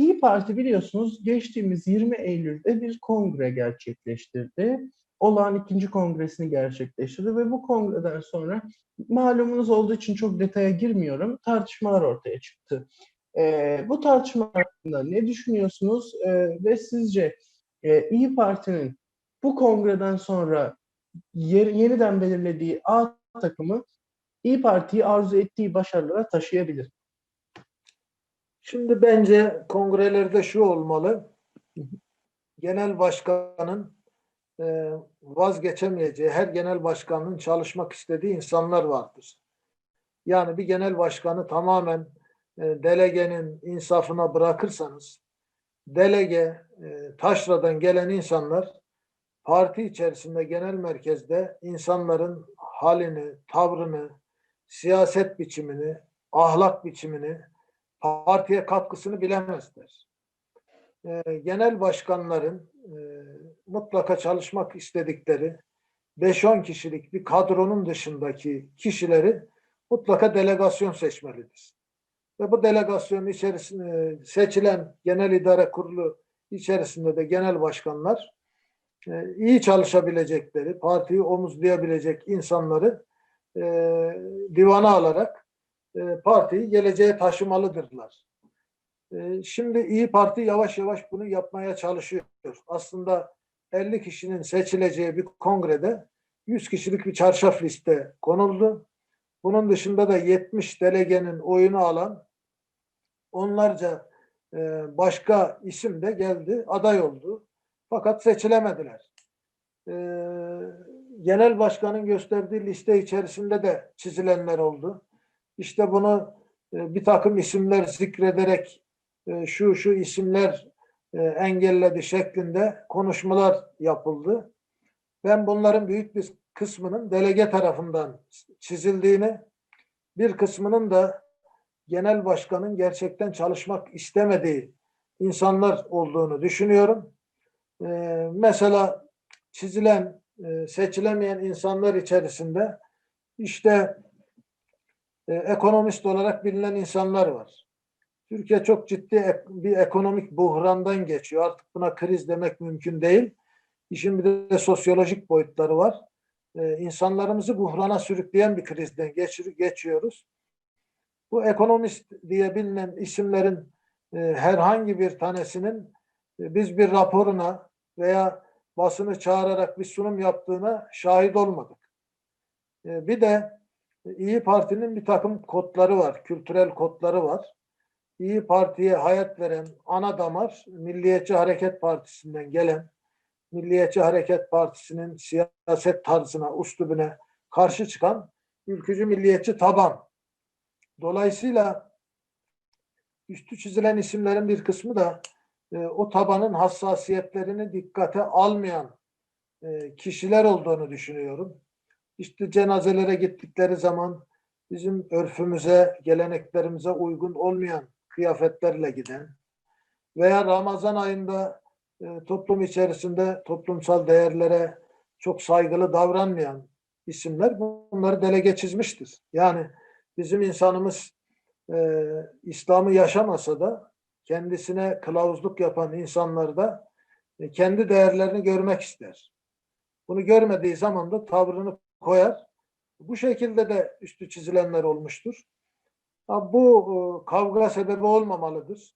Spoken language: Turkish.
İyi Parti biliyorsunuz geçtiğimiz 20 Eylül'de bir kongre gerçekleştirdi. Olağan ikinci kongresini gerçekleştirdi ve bu kongreden sonra malumunuz olduğu için çok detaya girmiyorum. Tartışmalar ortaya çıktı. Ee, bu tartışma ne düşünüyorsunuz Ee, ve sizce e, İyi Parti'nin bu kongreden sonra yer- yeniden belirlediği A takımı İyi Parti'yi arzu ettiği başarılara taşıyabilir? Şimdi bence kongrelerde şu olmalı. Genel başkanın e, vazgeçemeyeceği, her genel başkanın çalışmak istediği insanlar vardır. Yani bir genel başkanı tamamen e, delegenin insafına bırakırsanız, delege e, taşradan gelen insanlar parti içerisinde genel merkezde insanların halini, tavrını, siyaset biçimini, ahlak biçimini, partiye katkısını bilemezler. Ee, genel başkanların e, mutlaka çalışmak istedikleri 5-10 kişilik bir kadronun dışındaki kişileri mutlaka delegasyon seçmelidir. Ve bu delegasyonun içerisinde seçilen genel idare kurulu içerisinde de genel başkanlar e, iyi çalışabilecekleri, partiyi omuzlayabilecek insanları e, divana alarak e, partiyi geleceğe taşımalıdırlar. E, Şimdi İyi Parti yavaş yavaş bunu yapmaya çalışıyor. Aslında 50 kişinin seçileceği bir kongrede 100 kişilik bir çarşaf liste konuldu. Bunun dışında da 70 delegenin oyunu alan onlarca e, başka isim de geldi, aday oldu. Fakat seçilemediler. E, Genel başkanın gösterdiği liste içerisinde de çizilenler oldu. İşte bunu e, bir takım isimler zikrederek e, şu şu isimler e, engelledi şeklinde konuşmalar yapıldı. Ben bunların büyük bir kısmının delege tarafından çizildiğini, bir kısmının da genel başkanın gerçekten çalışmak istemediği insanlar olduğunu düşünüyorum. Mesela çizilen, seçilemeyen insanlar içerisinde işte e, ekonomist olarak bilinen insanlar var. Türkiye çok ciddi ek- bir ekonomik buhrandan geçiyor. Artık buna kriz demek mümkün değil. İşin bir de sosyolojik boyutları var. E, insanlarımızı buhrana sürükleyen bir krizden geçir- geçiyoruz. Bu ekonomist diye bilinen isimlerin e, herhangi bir tanesinin e, biz bir raporuna veya basını çağırarak bir sunum yaptığına şahit olmadık. E, bir de İyi Parti'nin bir takım kodları var, kültürel kodları var. İyi Parti'ye hayat veren ana damar Milliyetçi Hareket Partisi'nden gelen, Milliyetçi Hareket Partisi'nin siyaset tarzına, üslubuna karşı çıkan ülkücü milliyetçi taban. Dolayısıyla üstü çizilen isimlerin bir kısmı da e, o tabanın hassasiyetlerini dikkate almayan e, kişiler olduğunu düşünüyorum işte cenazelere gittikleri zaman bizim örfümüze, geleneklerimize uygun olmayan kıyafetlerle giden veya Ramazan ayında e, toplum içerisinde toplumsal değerlere çok saygılı davranmayan isimler bunları delege çizmiştir. Yani bizim insanımız e, İslam'ı yaşamasa da kendisine kılavuzluk yapan insanlar da e, kendi değerlerini görmek ister. Bunu görmediği zaman da tavrını koyar. Bu şekilde de üstü çizilenler olmuştur. Bu e, kavga sebebi olmamalıdır.